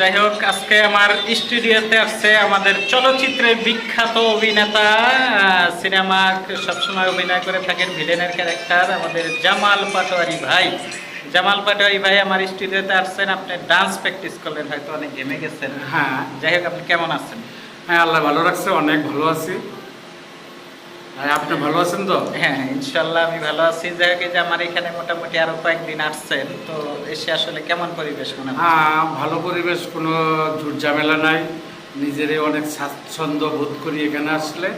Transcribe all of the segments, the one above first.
যাই হোক আজকে আমার স্টুডিওতে আসছে আমাদের চলচ্চিত্রের বিখ্যাত অভিনেতা সিনেমা সবসময় অভিনয় করে থাকেন ভিলেনের ক্যারেক্টার আমাদের জামাল পাটোয়ারি ভাই। জামাল পাটোয়ারি ভাই আমার স্টুডিওতে আসছেন আপনি ডান্স প্র্যাকটিস করলেন হয়তো অনেক ঘেমে গেছেন। হ্যাঁ। যাই হোক আপনি কেমন আছেন? হ্যাঁ আল্লাহ ভালো রাখছে অনেক ভালো আছি। আপনি ভালো আছেন তো? হ্যাঁ ইনশাল্লাহ আমি ভালো আছি। হোক যে আমার এখানে মোটামুটি আরও কয়েকদিন আসছেন তো এসে আসলে কেমন পরিবেশ মনে হ্যাঁ ভালো পরিবেশ কোনো ঝুট ঝামেলা নাই। নিজেরই অনেক স্বাচ্ছন্দ্য বোধ করি এখানে আসলে।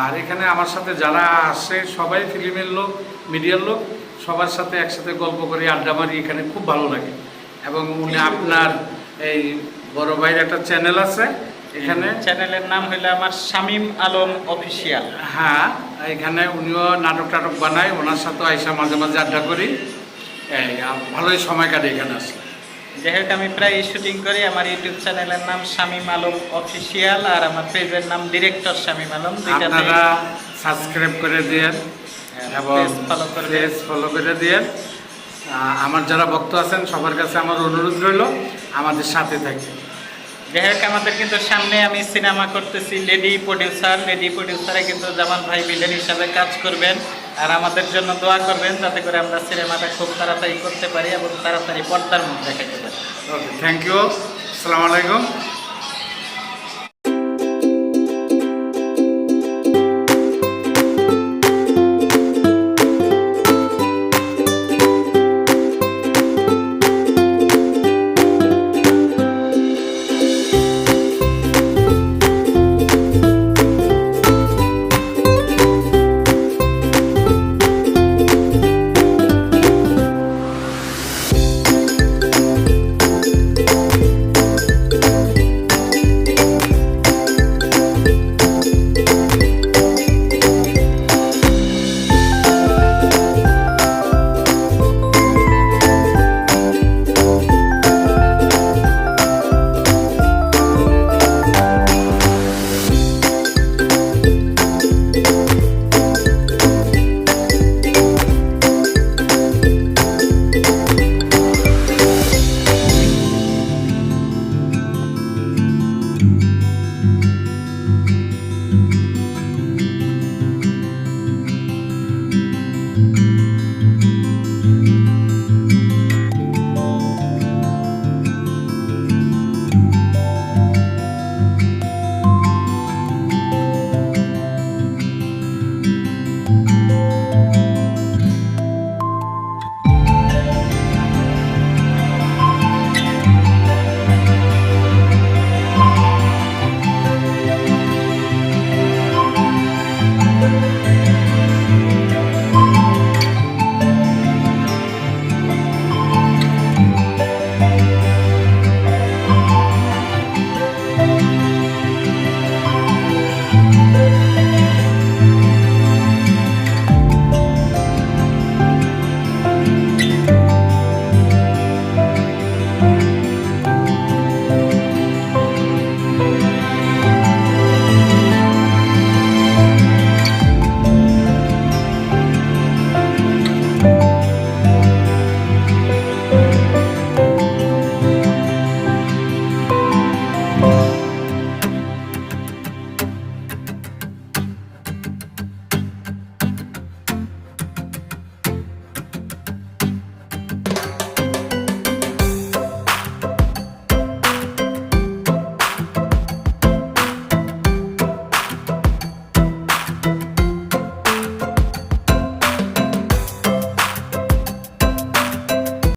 আর এখানে আমার সাথে যারা আসে সবাই ফিল্মের লোক মিডিয়ার লোক সবার সাথে একসাথে গল্প করি আড্ডা মারি এখানে খুব ভালো লাগে। এবং উনি আপনার এই বড় ভাইয়ের একটা চ্যানেল আছে এখানে? চ্যানেলের নাম হলো আমার শামীম আলম অফিসিয়াল। হ্যাঁ এখানে উনিও নাটক টাটক বানায় ওনার সাথে আইসা মাঝে মাঝে আড্ডা করি। এই ভালোই সময় কাটে এখানে আসলে। যেহেতু আমি প্রায় শুটিং করি। আমার ইউটিউব চ্যানেলের নাম শামীম আলম অফিসিয়াল আর আমার পেজের নাম ডিরেক্টর শামীম আলম। আপনারা সাবস্ক্রাইব করে দিয়েন এবং পেজ ফলো পেজ ফলো করে দিয়েন। আমার যারা ভক্ত আছেন সবার কাছে আমার অনুরোধ রইল আমাদের সাথে থাকবে যাই হোক, আমাদের কিন্তু সামনে আমি সিনেমা করতেছি, লেডি প্রডিউসার লেডি প্রডিউসারে কিন্তু জামান ভাই ভিলেন হিসাবে কাজ করবেন। আর আমাদের জন্য দোয়া করবেন যাতে করে আমরা সিনেমাটা খুব তাড়াতাড়ি করতে পারি এবং তাড়াতাড়ি পর্দার মুখ দেখাতে পারি। ওকে থ্যাংক ইউ আসসালামু আলাইকুম